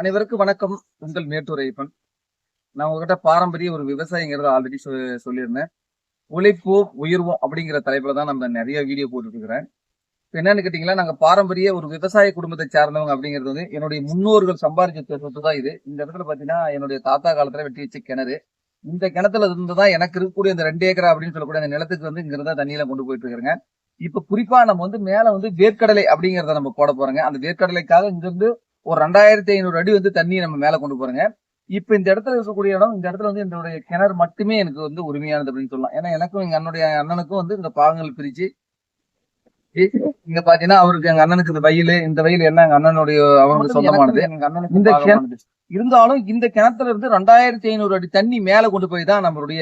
அனைவருக்கும் வணக்கம். உங்கள் மேட்டூர் ஐப்பன் நான் உங்ககிட்ட பாரம்பரிய ஒரு விவசாயிங்கிறத ஆல்ரெடி சொல்லியிருந்தேன். உழைப்போ உயர்வோம் அப்படிங்கிற தலைப்புல தான் நம்ம நிறைய வீடியோ போட்டுட்டு இருக்கிறேன் என்னன்னு கேட்டீங்களா நாங்க பாரம்பரிய ஒரு விவசாய குடும்பத்தை சார்ந்தவங்க அப்படிங்கிறது வந்து என்னுடைய முன்னோர்கள் சம்பாதிச்ச சொத்து தான் இது. இந்த இடத்துல பாத்தீங்கன்னா என்னுடைய தாத்தா காலத்துல வெட்டி வச்ச கிணறு. இந்த கிணத்துல இருந்து தான் எனக்கு இருக்கக்கூடிய இந்த ரெண்டு ஏக்கரா அப்படின்னு சொல்லக்கூடிய அந்த நிலத்துக்கு வந்து இங்க இருந்தா தண்ணியில கொண்டு போயிட்டு இருக்கிறேங்க. இப்ப குறிப்பா நம்ம வந்து மேல வந்து வேர்க்கடலை அப்படிங்கறத நம்ம போட போறோங்க. அந்த வேர்க்கடலைக்காக இங்கிருந்து ஒரு ரெண்டாயிரத்தி ஐநூறு அடி வந்து தண்ணியை நம்ம மேல கொண்டு போறோங்க. இப்ப இந்த இடத்துல இருக்கக்கூடிய இடம் இந்த இடத்துல வந்து என்னுடைய கிணறு மட்டுமே எனக்கு வந்து உரிமையானது அப்படின்னு சொல்லலாம். ஏன்னா எனக்கும் எங்க அண்ணனுடைய அண்ணனுக்கும் வந்து இந்த பாகங்கள் பிரிச்சு இங்க பாத்தீங்கன்னா அவருக்கு எங்க அண்ணனுக்கு இந்த வயல் இந்த வயல் என்ன எங்க அண்ணனுடைய அவங்களுக்கு சொந்தமானது. இந்த. இருந்தாலும் இந்த கிணத்துல இருந்து ரெண்டாயிரத்தி ஐநூறு அடி தண்ணி மேல கொண்டு போய் தான் நம்மளுடைய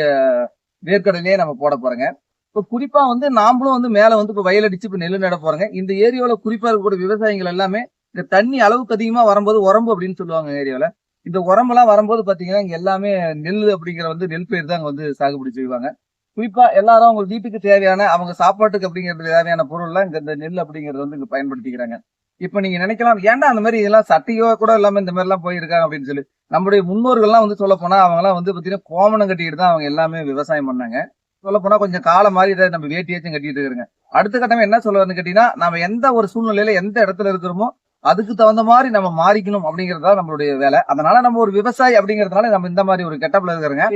வேர்க்கடலையே நம்ம போட போறோங்க. இப்ப குறிப்பா வந்து நாமளும் வந்து மேல வந்து இப்ப வயல் அடிச்சு இப்ப நெல் நட போறோங்க. இந்த ஏரியாவுல குறிப்பா இருக்கக்கூடிய விவசாயிகள் எல்லாமே இந்த தண்ணி அளவுக்கு அதிகமா வரும்போது உரம்பு அப்படின்னு சொல்லுவாங்க ஏரியாவில். இந்த உரம்பெல்லாம் வரும்போது பாத்தீங்கன்னா இங்க எல்லாமே நெல் அப்படிங்கிற வந்து நெல் பயிர் தான் அங்க வந்து சாகுபடி செய்வாங்க. குறிப்பா எல்லாரும் அவங்க வீட்டுக்கு தேவையான அவங்க சாப்பாட்டுக்கு அப்படிங்கிறது தேவையான பொருள்லாம் இங்க இந்த நெல் அப்படிங்கறது வந்து இங்க பயன்படுத்திக்கிறாங்க. இப்ப நீங்க நினைக்கலாம் ஏன்டா அந்த மாதிரி இதெல்லாம் சட்டையோ கூட இல்லாம இந்த மாதிரி எல்லாம் போயிருக்காங்க அப்படின்னு சொல்லி. நம்முடைய முன்னோர்கள்லாம் வந்து சொல்ல போனா அவங்க எல்லாம் வந்து பாத்தீங்கன்னா கோமணம் கட்டிட்டு தான் அவங்க எல்லாமே விவசாயம் பண்ணாங்க. சொல்ல போனா கொஞ்சம் காலம் மாதிரி இதை நம்ம வேட்டியாச்சும் கட்டிட்டு இருக்கிறாங்க. அடுத்த கட்டமே என்ன சொல்லுவாருன்னு கேட்டீங்கன்னா நம்ம எந்த ஒரு சூழ்நிலையில எந்த இடத்துல இருக்கிறோமோ அதுக்கு தகுந்த மாதிரி நம்ம மாறிக்கணும் அப்படிங்கறதா நம்மளுடைய வேலை. அதனால நம்ம ஒரு விவசாயி அப்படிங்கறதுனால நம்ம இந்த மாதிரி ஒரு கெட்டப்ல இருக்கிறோங்க.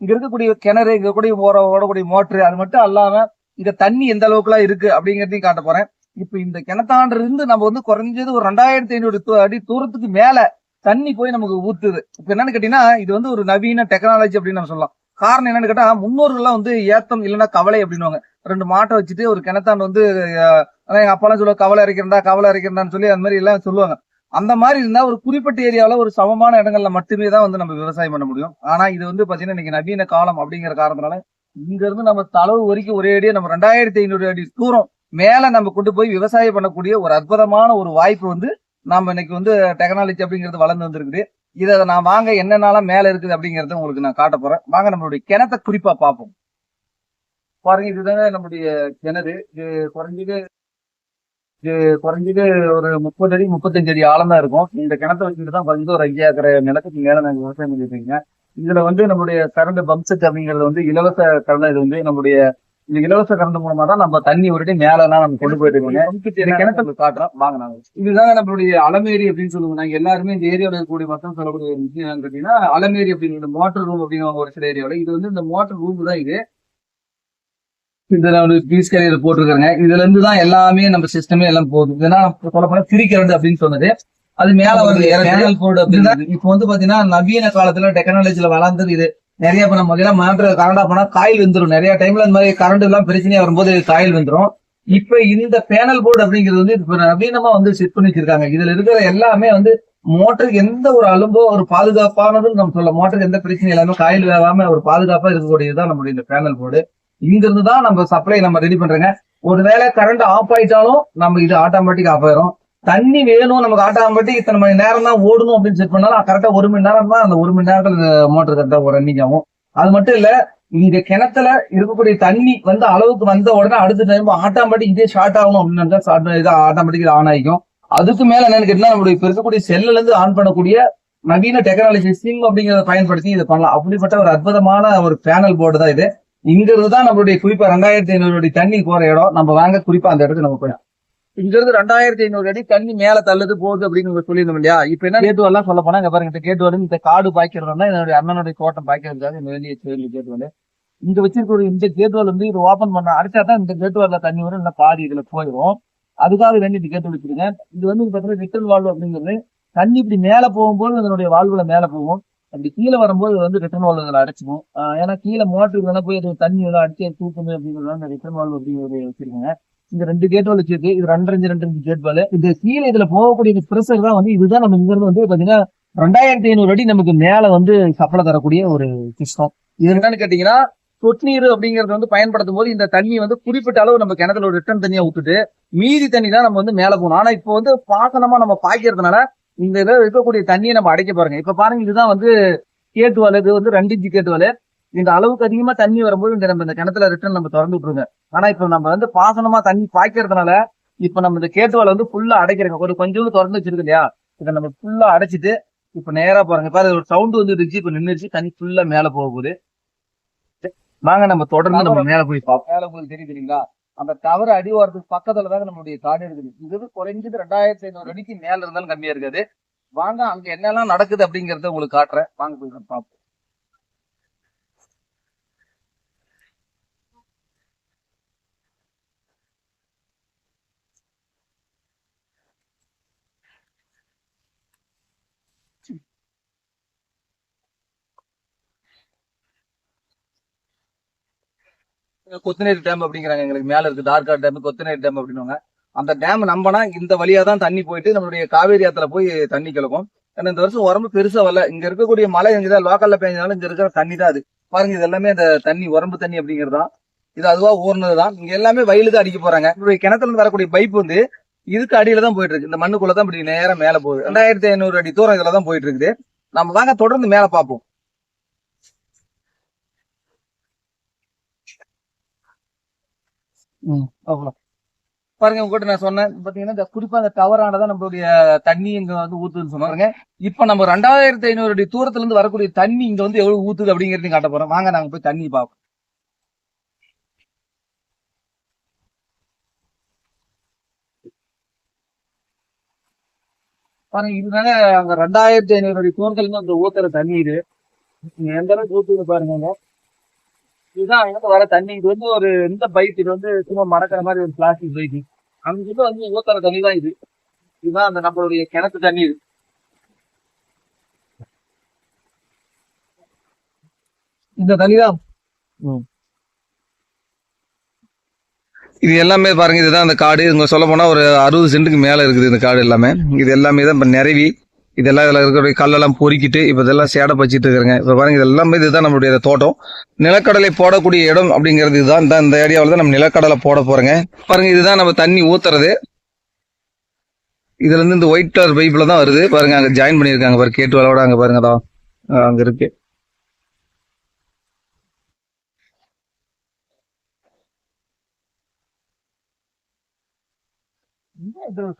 இங்க இருக்கக்கூடிய கிணறு இங்க கூட போற ஓடக்கூடிய மோட்டர் அது மட்டும் அல்லாம இங்க தண்ணி எந்த அளவுக்குலாம் இருக்கு அப்படிங்கறதையும் காட்ட போறேன். இப்ப இந்த கிணத்தாண்டு இருந்து நம்ம வந்து குறைஞ்சது ஒரு ரெண்டாயிரத்தி ஐநூறு அடி தூரத்துக்கு மேல தண்ணி போய் நமக்கு ஊத்துது. இப்ப என்னன்னு கேட்டீங்கன்னா இது வந்து ஒரு நவீன டெக்னாலஜி அப்படின்னு நம்ம சொல்லலாம். காரணம் என்னன்னு கேட்டா முன்னோர்கள்லாம் வந்து ஏத்தம் இல்லைன்னா கவலை அப்படின்னுவாங்க. ரெண்டு மாட்டை வச்சுட்டு ஒரு கிணத்தாண்டு வந்து ஆனா எங்க அப்பாலாம் சொல்லுவாங்க கவலை அரைக்கிறதா கவலை இறக்கிறண்டான்னு சொல்லி அந்த மாதிரி எல்லாம் சொல்லுவாங்க. அந்த மாதிரி இருந்தா ஒரு குறிப்பிட்ட ஏரியாவில் ஒரு சமமான இடங்கள்ல மட்டுமே தான் வந்து நம்ம விவசாயம் பண்ண முடியும். ஆனா இது வந்து பாத்தீங்கன்னா இன்னைக்கு நவீன காலம் அப்படிங்கிற காரணத்தினால இங்க இருந்து நம்ம தளவு வரைக்கும் ஒரே அடியே நம்ம ரெண்டாயிரத்தி ஐநூறு அடி தூரம் மேல நம்ம கொண்டு போய் விவசாயம் பண்ணக்கூடிய ஒரு அற்புதமான ஒரு வாய்ப்பு வந்து நாம இன்னைக்கு வந்து டெக்னாலஜி அப்படிங்கிறது வளர்ந்து வந்திருக்குது. இதை நான் வாங்க என்னென்னலாம் மேல இருக்குது அப்படிங்கிறத உங்களுக்கு நான் காட்ட போறேன். வாங்க நம்மளுடைய கிணத்தை குறிப்பா பார்ப்போம். பாருங்க இதுதாங்க நம்முடைய கிணறு. இது குறைஞ்சது இது குறைஞ்சது ஒரு முப்பது அடி முப்பத்தஞ்சு அடி ஆழம் தான் இருக்கும். இந்த கிணத்தை வச்சுட்டு தான் வந்து ஒரு ஐயா ஏக்கரை நிலத்துக்கு மேல நாங்கள் விவசாயம் பண்ணிட்டு இருக்கீங்க. இதுல வந்து நம்மளுடைய கரண்ட் பம்ப் செட் அப்படிங்கிறது வந்து இலவச கரண்ட் இது வந்து நம்மளுடைய இந்த இலவச கரண்ட் மூலமா தான் நம்ம தண்ணி ஒரு மேலாம் நம்ம கொண்டு போயிட்டு இருக்கோங்க. இந்த கிணத்தை உங்களுக்கு காட்டுறோம்? வாங்க நாங்க இதுதாங்க நம்மளுடைய அலமேரி அப்படின்னு நாங்க எல்லாருமே இந்த ஏரியாவில் இருக்கக்கூடிய மக்கள் சொல்லக்கூடிய விஷயம் கேட்டீங்கன்னா அலமேரி அப்படிங்கிற மோட்டர் ரூம் அப்படின்னு ஒரு சில ஏரியாவில் இது வந்து இந்த மோட்டர் ரூம் தான் இது. இதுல ஒரு பீஸ் கரையில போட்டிருக்காங்க இதுல இருந்து தான் எல்லாமே நம்ம சிஸ்டமே எல்லாம் போகுது. இதெல்லாம் சொல்ல போனா கரண்ட் அப்படின்னு சொன்னது. அது மேல அப்படின்னு இப்போ வந்து பாத்தீங்கன்னா நவீன காலத்துல டெக்னாலஜில வளர்ந்தது இது. நிறைய இப்ப நம்ம இதெல்லாம் மாற்ற கரண்டா போனா காயில் வந்துடும் நிறைய டைம்ல இந்த மாதிரி கரண்ட் எல்லாம் பிரச்சனையா வரும்போது காயில் வந்துடும் இப்ப இந்த பேனல் போர்டு அப்படிங்கிறது வந்து இப்ப நவீனமா வந்து செட் பண்ணி வச்சிருக்காங்க. இதுல இருக்கிற எல்லாமே வந்து மோட்டருக்கு எந்த ஒரு அலும்போ ஒரு பாதுகாப்பானதுன்னு நம்ம சொல்ல மோட்டருக்கு எந்த பிரச்சனையும் இல்லாம காயில் வேகாம ஒரு பாதுகாப்பா இருக்கக்கூடியதுதான் நம்மளுடைய இந்த பேனல் போர்டு இங்கிருந்து தான் நம்ம சப்ளை நம்ம ரெடி பண்றோங்க. ஒருவேளை கரண்ட் ஆஃப் ஆயிட்டாலும் நம்ம இது ஆட்டோமேட்டிக் ஆஃப் ஆயிரும். தண்ணி வேணும் நமக்கு ஆட்டோமேட்டிக் இத்தனை மணி நேரம் தான் ஓடணும் அப்படின்னு செட் பண்ணாலும் கரெக்டா ஒரு மணி நேரம் தான் அந்த ஒரு மணி நேரத்துல மோட்டர் கரெக்டா ஒரு ரன்னிங் ஆகும். அது மட்டும் இல்ல இங்க கிணத்துல இருக்கக்கூடிய தண்ணி வந்து அளவுக்கு வந்த உடனே அடுத்த டைம் ஆட்டோமேட்டிக் இதே ஷார்ட் ஆகணும் அப்படின்னு ஸ்டார்ட் இது ஆட்டோமேட்டிக் ஆன் ஆகிக்கும் அதுக்கு மேல என்னன்னு கேட்டீங்கன்னா நம்மளுடைய இப்ப இருக்கக்கூடிய செல்லுல இருந்து ஆன் பண்ணக்கூடிய நவீன டெக்னாலஜி சிம் அப்படிங்கிறத பயன்படுத்தி இதை பண்ணலாம். அப்படிப்பட்ட ஒரு அற்புதமான ஒரு பேனல் போர்டு தான் இது. இங்கிருந்து தான் நம்மளுடைய குறிப்பா ரெண்டாயிரத்தி ஐநூறு தண்ணி போற இடம். நம்ம வாங்க குறிப்பா அந்த இடத்துக்கு நம்ம போயிடும் இங்க இருந்து ரெண்டாயிரத்தி ஐநூறு அடி தண்ணி மேல தள்ளுது போகுது அப்படின்னு சொல்லியிருந்தோம் இல்லையா? இப்ப என்ன கேட்டு எல்லாம் சொல்ல போனா இங்க பாருங்க இந்த கேட்டு வந்து இந்த காடு பாய்க்கிறோம்னா என்னுடைய அண்ணனுடைய தோட்டம் பாய்க்கிறதுக்காக இந்த வெளியே சேர்ந்து கேட்டு வந்து இங்க வச்சிருக்கிற இந்த கேட் வால் வந்து இது ஓபன் பண்ண அடிச்சா தான் இந்த கேட் வால்ல தண்ணி வரும் இந்த பாதி இதுல போயிடும் அதுக்காக வேண்டி இந்த கேட் வச்சிருக்கேன். இது வந்து பாத்தீங்கன்னா ரிட்டர்ன் வால்வு அப்படிங்கிறது தண்ணி இப்படி மேல போகும்போது அதனுடைய வால்வுல மேல போகும். அப்படி கீழே வரும்போது வந்து ரிட்டர்ன் வால்வு இதுல அடைச்சிக்கும் ஏன்னா கீழே மோட்டர் வேணா போய் அது தண்ணி எல்லாம் அடிச்சு அது தூக்குமே அப்படிங்கிறது ரிட்டர்ன் வால்வு அப்படிங்கிறது வச்சிருக்காங்க இந்த ரெண்டு கேட் வால் வச்சிருக்கு இது ரெண்டு ரெண்டு ரெண்டு ரெண்டு கேட் வால் இந்த கீழே இதுல போகக்கூடிய ப்ரெஷர் தான் வந்து இதுதான் நம்ம இங்க இருந்து வந்து பாத்தீங்கன்னா ரெண்டாயிரத்தி ஐநூறு அடி நமக்கு மேல வந்து சப்ளை தரக்கூடிய ஒரு சிஸ்டம் இது என்னன்னு கேட்டீங்கன்னா சொட்டு நீர் அப்படிங்கறது வந்து பயன்படுத்தும் போது இந்த தண்ணி வந்து குறிப்பிட்ட அளவு நம்ம கிணத்துல ஒரு ரிட்டர்ன் தண்ணியா விட்டுட்டு மீதி தண்ணி தான் நம்ம வந்து மேல போகணும். ஆனா இப்போ வந்து பாசனமா நம்ம பாய்க்கிறதுனால இந்த இதில் இருக்கக்கூடிய தண்ணியை நம்ம அடைக்க பாருங்க இப்ப பாருங்க இதுதான் வந்து கேட்டு வால் இது வந்து ரெண்டு இன்ச்சு கேட்டு வால் இந்த அளவுக்கு அதிகமா தண்ணி வரும்போது இந்த நம்ம இந்த கிணத்துல ரிட்டர்ன் நம்ம திறந்து விட்டுருங்க. ஆனா இப்ப நம்ம வந்து பாசனமா தண்ணி பாய்க்கிறதுனால இப்ப நம்ம இந்த கேட்டுவால வந்து ஃபுல்லா அடைக்கிறோங்க. ஒரு கொஞ்சம் திறந்து வச்சிருக்கு இல்லையா? இதை நம்ம ஃபுல்லா அடைச்சிட்டு இப்ப நேரா போறாங்க பாரு ஒரு சவுண்ட் வந்து இருந்துச்சு இப்ப நின்றுச்சு தண்ணி ஃபுல்லா மேல போக போகுது. வாங்க நம்ம தொடர்ந்து நம்ம மேல போய் பார்ப்போம். மேல உங்களுக்கு தெரியும் அந்த டவர் அடி ஓரத்துக்கு பக்கத்துல தான் நம்மளுடைய காடு இருக்குது. இது குறைஞ்சது ரெண்டாயிரத்தி ஐநூறு அடிக்கு மேல இருந்தாலும் கம்மியா இருக்காது. வாங்க அங்க என்னெல்லாம் நடக்குது அப்படிங்கறத உங்களுக்கு காட்டுறேன். வாங்க போய் பார்ப்போம். கொத்தனேரி டேம் அப்படிங்கிறாங்க. எங்களுக்கு மேல இருக்கு. தார்காட் டேம் கொத்தனேரி டேம் அப்படின்னுவாங்க. அந்த டேம் நம்பனா இந்த வழியா தான் தண்ணி போயிட்டு நம்மளுடைய காவேரி ஆத்துல போய் தண்ணி கிளக்கும் ஏன்னா இந்த வருஷம் உரம்பு பெருசா வரல. இங்க இருக்கக்கூடிய மழை எங்கதான் லோக்கல்ல பேஞ்சாலும் இங்க இருக்கிற தண்ணி தான் அது. பாருங்க இது எல்லாமே இந்த தண்ணி உரம்பு தண்ணி அப்படிங்கிறது தான். இது அதுவா ஊர்னதுதான் இங்க எல்லாமே வயலுக்கு அடிக்க போறாங்க. நம்மளுடைய கிணத்துல இருந்து வரக்கூடிய பைப் வந்து இதுக்கு அடியில தான் போயிட்டு இருக்கு. இந்த மண்ணுக்குள்ள தான் இப்படி நேரம் மேல போகுது. ரெண்டாயிரத்தி ஐநூறு அடி தூரம் இதுல தான் போயிட்டு இருக்குது. நம்ம தாங்க தொடர்ந்து மேல பார்ப்போம். அவ்வளோ பாருங்க உங்ககிட்ட நான் சொன்னேன். பாத்தீங்கன்னா இந்த குறிப்பா அந்த டவரானதான் நம்மளுடைய தண்ணி இங்க வந்து ஊத்துதுன்னு சொன்னாங்க இப்ப நம்ம ரெண்டாயிரத்தி ஐநூறு அடி தூரத்துல இருந்து வரக்கூடிய தண்ணி இங்க வந்து எவ்வளவு ஊத்துது அப்படிங்கறது காட்ட போறோம். வாங்க நாங்க போய் தண்ணி பார்ப்போம். பாருங்க இதுதாங்க அங்க ரெண்டாயிரத்தி ஐநூறு அடி தூரத்துல இருந்து அந்த ஊத்துற தண்ணி இது. எந்த அளவுக்கு ஊத்துது பாருங்க. இதுதான் அங்கிருந்து வர தண்ணி. இது வந்து ஒரு இந்த பைப் இது வந்து சும்மா மறக்கிற மாதிரி ஒரு பிளாஸ்டிக் பைப் அங்கிருந்து வந்து ஊத்துற தண்ணி தான் இது. இதுதான் அந்த நம்மளுடைய கிணத்து தண்ணி இது. இந்த தண்ணி தான். இது எல்லாமே பாருங்க இதுதான் அந்த காடு. இங்க சொல்ல போனா ஒரு அறுபது சென்ட்டுக்கு மேல இருக்குது இந்த காடு எல்லாமே. இது எல்லாமே தான் இப்ப நிறவி இதெல்லாம் இதில் இருக்கக்கூடிய கல்லெல்லாம் பொறுக்கிட்டு இப்போ இதெல்லாம் சேடை பச்சிட்டு இருக்கிறேங்க. இப்போ பாருங்கள் இதெல்லாமே இதுதான் நம்மளுடைய தோட்டம். நிலக்கடலை போடக்கூடிய இடம் அப்படிங்கிறது இதுதான். இந்த- இந்த ஏரியாவில் தான் நம்ம நிலக்கடலை போட போகிறேங்க பாருங்கள் இதுதான் நம்ம தண்ணி ஊற்றுறது இதுலேருந்து இந்த ஒயிட் கலர் பைப்பில் தான் வருது. பாருங்கள் அங்கே ஜாயின் பண்ணியிருக்காங்க பாரு கேட்டு வளவோட அங்கே பாருங்க தான் அங்கே இருக்கு.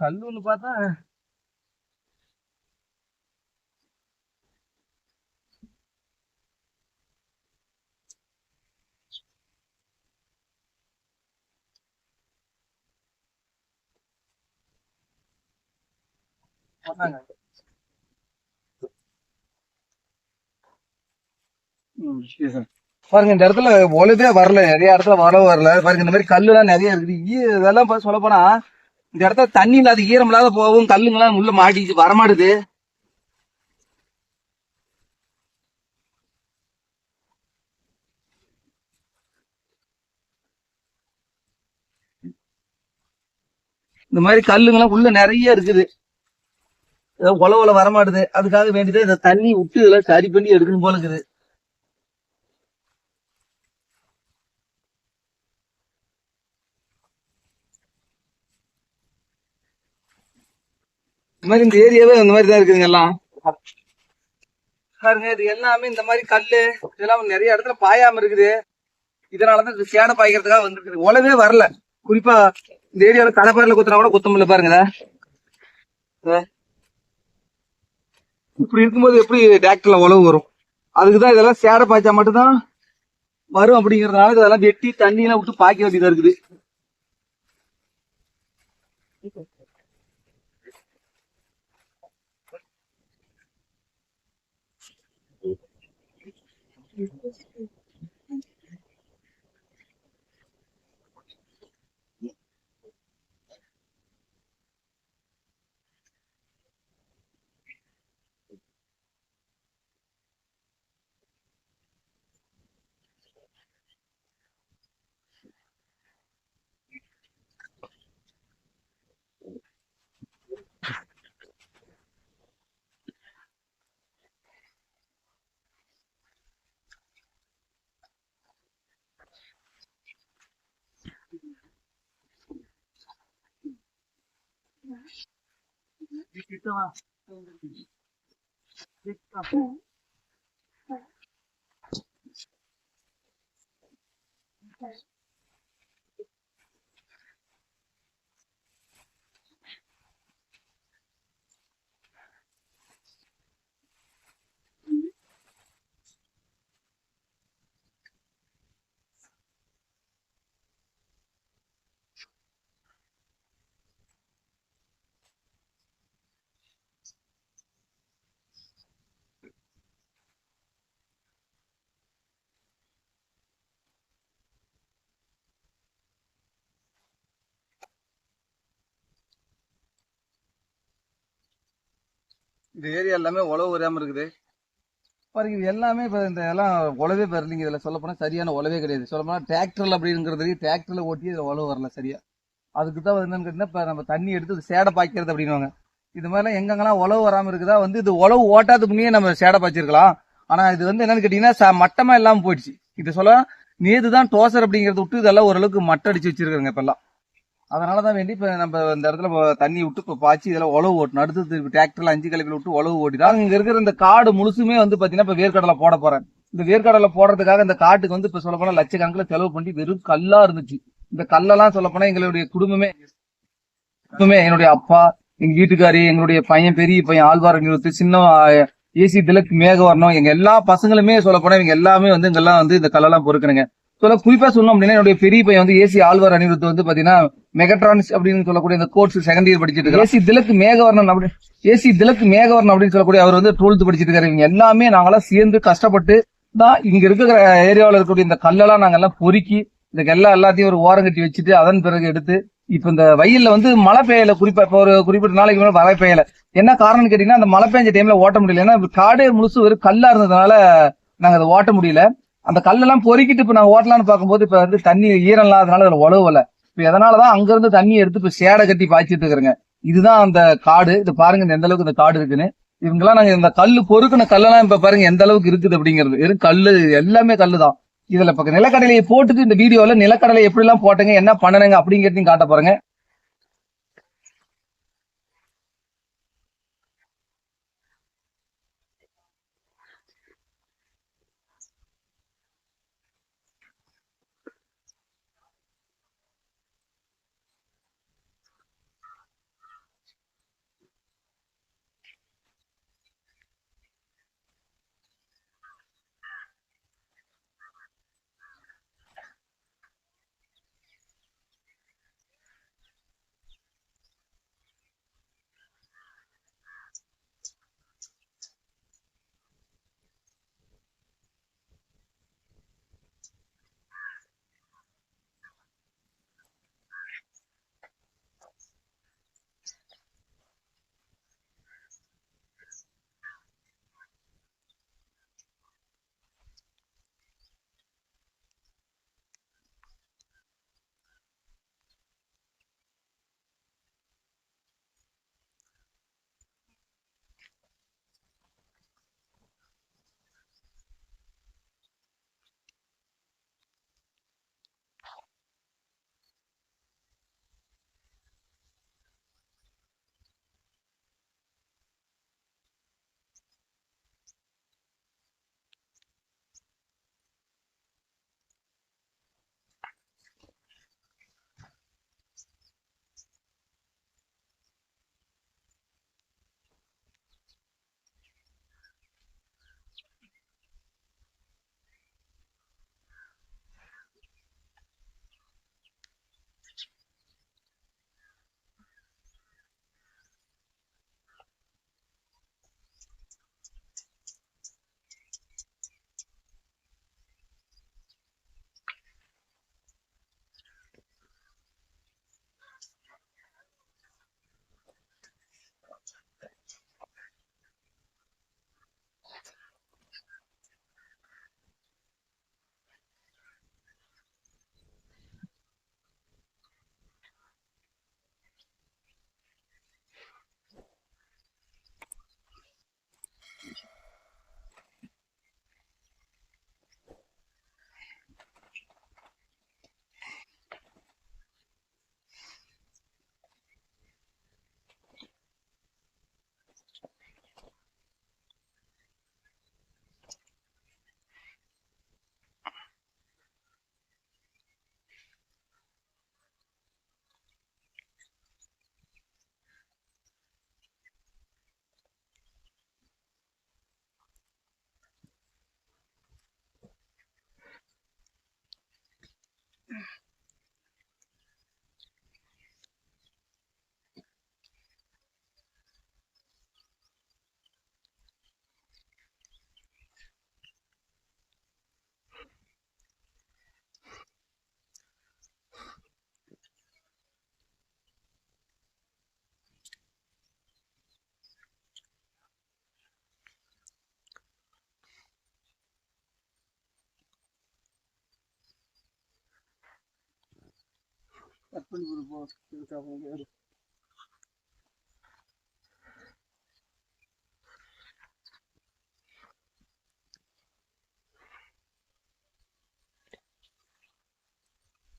கல்லுன்னு பார்த்தா பாருங்க இந்த இடத்துல ஒழுதே வரல நிறைய இடத்துல வர வரல. பாருங்க இந்த மாதிரி கல்லு எல்லாம் நிறைய இருக்குது. இதெல்லாம் சொல்ல போனா இந்த இடத்துல தண்ணி இல்லாத ஈரம் இல்லாத போகும் கல்லுங்கெல்லாம் உள்ள மாட்டிச்சு வரமாட்டுது. இந்த மாதிரி கல்லுங்கெல்லாம் உள்ள நிறைய இருக்குது. ஏதோ உல உல வரமாட்டுது. அதுக்காக வேண்டிதான் இந்த தண்ணி விட்டு இதெல்லாம் சரி பண்ணி எடுக்கணும் போல இருக்குது. இந்த மாதிரி இந்த ஏரியாவே இந்த மாதிரி தான் இருக்குதுங்க எல்லாம். பாருங்க இது எல்லாமே இந்த மாதிரி கல்லு இதெல்லாம் நிறைய இடத்துல பாயாம இருக்குது. இதனாலதான் இது சேடை பாய்க்கிறதுக்காக வந்துருக்குது. உழவே வரல. குறிப்பா இந்த ஏரியால கடப்பாரில குத்துனா கூட குத்த பாருங்க இப்படி இருக்கும்போது எப்படி டாக்டர்ல உழவு வரும் அதுக்கு தான் இதெல்லாம் சேர பாய்ச்சா மட்டும்தான் வரும் அப்படிங்கிறதுனால இதெல்லாம் வெட்டி தண்ணியெல்லாம் விட்டு பாய்க்க வேண்டியதாக இருக்குது Thank you. Thank you. இந்த ஏரியா எல்லாமே உழவு வராமல் இருக்குது. பாருங்க இது எல்லாமே இப்போ இந்த எல்லாம் உழவே வரலைங்க இதில் சொல்ல போனால் சரியான உழவே கிடையாது. சொல்ல போனால் டிராக்டரில் அப்படிங்கிறது டிராக்டரில் ஓட்டி இதில் உழவு வரல சரியா. அதுக்கு தான் என்னன்னு கேட்டிங்கன்னா இப்போ நம்ம தண்ணி எடுத்து இது சேடை பாய்க்கிறது அப்படின்னுவாங்க. இது மாதிரிலாம் எங்கெங்கெல்லாம் உழவு வராமல் இருக்குதா வந்து இது உழவு ஓட்டாத முன்னே நம்ம சேடை பாய்ச்சிருக்கலாம். ஆனால் இது வந்து என்னன்னு கேட்டிங்கன்னா ச- இல்லாமல் போயிடுச்சு. இது சொல்ல நேது தான் டோசர் அப்படிங்கிறத விட்டு இதெல்லாம் ஓரளவுக்கு மட்டை அடிச்சு வச்சிருக்காங்க இப்பெல்லாம். அதனால தான் வேண்டி இப்போ நம்ம இந்த இடத்துல இப்போ தண்ணி விட்டு இப்போ பாய்ச்சி இதெல்லாம் உழவு ஓட்டணும். அடுத்து டிராக்டர்ல அஞ்சு கலப்பில் விட்டு உழவு ஓட்டிதான். இங்கே இங்க இருக்கிற இந்த காடு முழுசுமே வந்து பாத்தீங்கன்னா இப்போ வேர்க்கடலை போட போறேன். இந்த வேர்க்கடலை போடுறதுக்காக இந்த காட்டுக்கு வந்து இப்போ சொல்ல போனா லட்சக்கணக்கில் செலவு பண்ணி வெறும் கல்லா இருந்துச்சு. இந்த கல்லெல்லாம் சொல்ல போனா எங்களுடைய குடும்பமே எப்பவுமே என்னுடைய அப்பா எங்க வீட்டுக்காரி எங்களுடைய பையன் பெரிய பையன் ஆழ்வார் நிறுத்து சின்ன ஏசி திலக் மேகவர்ணம் எங்க எல்லா பசங்களுமே சொல்ல போனா இவங்க எல்லாமே வந்து இங்கெல்லாம் வந்து இந்த கல்லெல்லாம் பொறுக்கணுங்க. சொல்ல குறிப்பா சொன்னோம் அப்படின்னா என்னுடைய பெரிய பையன் வந்து ஏசி ஆழ்வார் அனிருத் வந்து பாத்தீங்கன்னா மெகட்ரானிக்ஸ் அப்படின்னு சொல்லக்கூடிய இந்த கோர்ஸ் செகண்ட் இயர் படிச்சுட்டு இருக்காரு. ஏசி திலக் மேகவர்ணன் அப்படி ஏசி திலக் மேகவர்ணன் அப்படின்னு சொல்லக்கூடிய அவர் வந்து டுவெல்த் படிச்சிட்டு இருக்காரு. இவங்க எல்லாமே நாங்கெல்லாம் சேர்ந்து கஷ்டப்பட்டு தான் இங்க இருக்கிற ஏரியாவில் இருக்கக்கூடிய இந்த கல்லெல்லாம் நாங்க எல்லாம் பொறுக்கி இந்த எல்லா எல்லாத்தையும் ஒரு ஓரம் கட்டி வச்சுட்டு அதன் பிறகு எடுத்து இப்ப இந்த வயல்ல வந்து மழை பெய்யல. குறிப்பா இப்ப ஒரு குறிப்பிட்ட நாளைக்கு மேல மழை பெய்யல. என்ன காரணம்னு கேட்டீங்கன்னா அந்த மழை பெஞ்ச டைம்ல ஓட்ட முடியல. ஏன்னா காடே முழுசு ஒரு கல்லா இருந்ததுனால நாங்க அதை ஓட்ட முடியல. அந்த கல்லெல்லாம் பொறுக்கிட்டு இப்ப நாங்க ஓட்டலான்னு பார்க்கும்போது இப்ப வந்து தண்ணி ஈரம் இல்லாதனால அதுல உழவுல இப்ப எதனாலதான் அங்க இருந்து தண்ணி எடுத்து இப்ப சேடை கட்டி பாய்ச்சிட்டு இருக்கிறேங்க. இதுதான் அந்த காடு. இது பாருங்க இந்த எந்த அளவுக்கு இந்த காடு இருக்குன்னு. இவங்கெல்லாம் நாங்க இந்த கல்லு பொறுக்குன கல்லெல்லாம் இப்ப பாருங்க எந்த அளவுக்கு இருக்குது அப்படிங்கிறது. வெறும் கல்லு எல்லாமே கல்லு தான் இதுல இப்ப நிலக்கடலையை போட்டுட்டு இந்த வீடியோல நிலக்கடலை எப்படி எல்லாம் போட்டங்க என்ன பண்ணணுங்க அப்படிங்கிறதையும் காட்ட போறேங்க. கட் பண்ணி கொடுப்போம்